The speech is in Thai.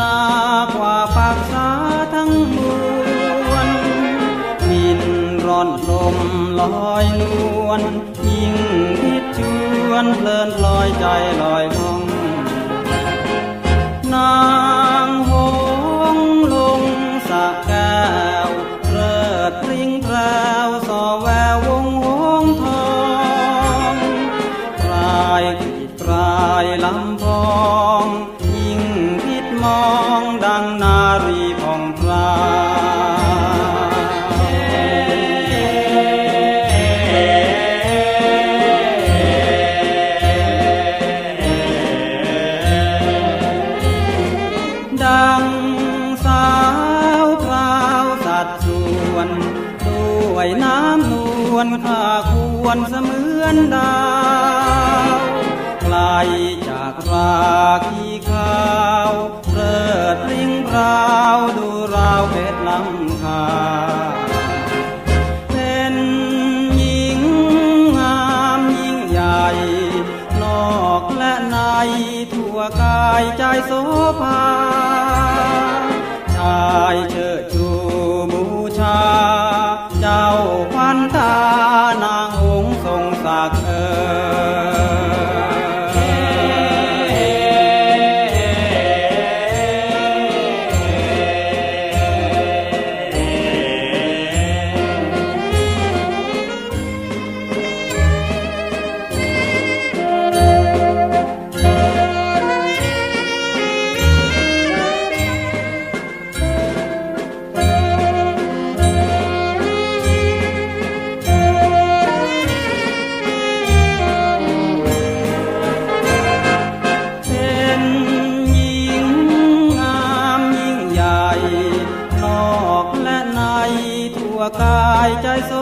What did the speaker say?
นากว่าปากษาทั้งมวลมินร้อนลมลอยนวลยิ่งคิดชวนเพลินลอยใจลอยลงนางหงลงสะแก้วเริดริงแรวสอแวววงหงทองกรายรายลำพอ นารีผ่องพราดังสาวพราวสัดส่วนด้วยน้ำนวลข้าควรเสมือนดาวไกลจากราคี ในทั่วกายใจโสภาชายเชิดชูบูชา เจ้าพันตานางองค์ทรงศักดิ์เอ่ย กายใจส